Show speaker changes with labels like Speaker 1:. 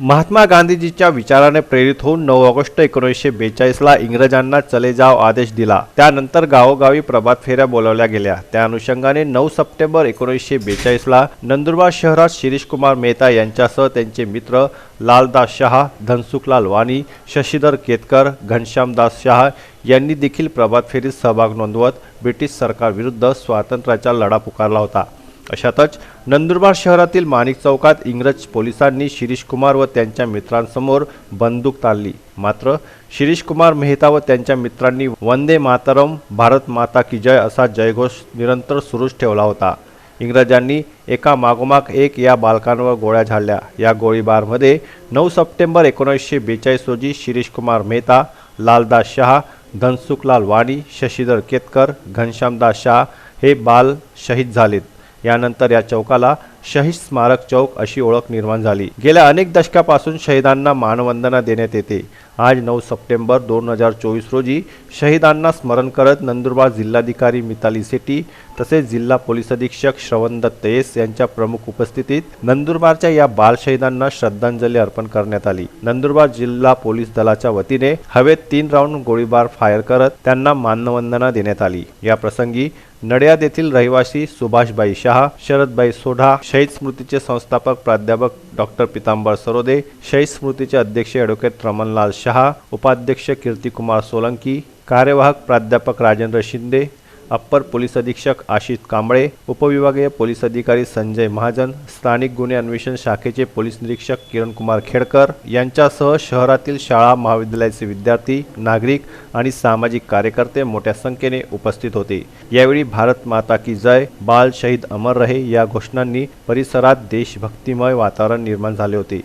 Speaker 1: महात्मा गांधीजीच्या विचाराने प्रेरित होऊन नऊ ऑगस्ट एकोणीसशे बेचाळीसला इंग्रजांना चले जाव आदेश दिला. त्यानंतर गावोगावी प्रभात फेऱ्या बोलावल्या गेल्या. त्या अनुषंगाने नऊ सप्टेंबर एकोणीसशे बेचाळीसला नंदुरबार शहरात शिरीषकुमार मेहता यांच्यासह त्यांचे मित्र लालदास शहा धनसुखलाल वाणी शशीधर केतकर घनश्यामदास शहा यांनी देखील प्रभात फेरीत सहभाग नोंदवत ब्रिटिश सरकारविरुद्ध स्वातंत्र्याचा लढा पुकारला होता. अशातच नंदुरबार शहरातील माणिक चौकात इंग्रज पोलिसांनी शिरीष कुमार व त्यांच्या मित्रांसमोर बंदूक ताणली. मात्र शिरीष कुमार मेहता व त्यांच्या मित्रांनी वंदे मातरम भारत माता की जय असा जयघोष निरंतर सुरूच ठेवला होता. इंग्रजांनी एका मागोमाग एक या बालकांवर गोळ्या झाडल्या. या गोळीबारमध्ये नऊ सप्टेंबर एकोणीसशे बेचाळीस रोजी शिरीष कुमार मेहता लालदास शहा धनसुखलाल वाणी शशीधर केतकर घनश्यामदास शहा हे बाल शहीद झालेत. यानंतर या चौकाला शहीद स्मारक चौक अशी ओळख निर्माण झाली. गेल्या अनेक दशकापासून शहीदांना मानवंदना देण्यात येते. आज नऊ सप्टेंबर दोन हजार चोवीस रोजी शहीदांना स्मरण करत नंदुरबार जिल्हाधिकारी मिताली सेटी तसेच जिल्हा पोलीस अधीक्षक श्रवण दत्त यांच्या प्रमुख उपस्थितीत नंदुरबारच्या या बाल शहीदांना श्रद्धांजली अर्पण करण्यात आली. नंदुरबार जिल्हा पोलीस दलाच्या वतीने हवेत तीन राऊंड गोळीबार फायर करत त्यांना मानवंदना देण्यात आली. या प्रसंगी नडियाद येथील रहिवासी सुभाषबाई शहा शरदबाई सोढा शहीद स्मृतीचे संस्थापक प्राध्यापक डॉक्टर पितांबर सरोदे शहीद स्मृतीचे अध्यक्ष ॲडव्होकेट रमणलाल शहा उपाध्यक्ष कीर्तिकुमार सोलंकी कार्यवाहक प्राध्यापक राजेंद्र शिंदे अप्पर पोलीस अधीक्षक आशिष कांबळे उपविभागीय पोलीस अधिकारी संजय महाजन स्थानिक गुन्हे अन्वेषण शाखेचे पोलीस निरीक्षक किरणकुमार खेडकर यांच्यासह शहरातील शाळा महाविद्यालयाचे विद्यार्थी नागरिक आणि सामाजिक कार्यकर्ते मोठ्या संख्येने उपस्थित होते. यावेळी भारत माता की जय बाल शहीद अमर रहे या घोषणांनी परिसरात देशभक्तिमय वातावरण निर्माण झाले होते.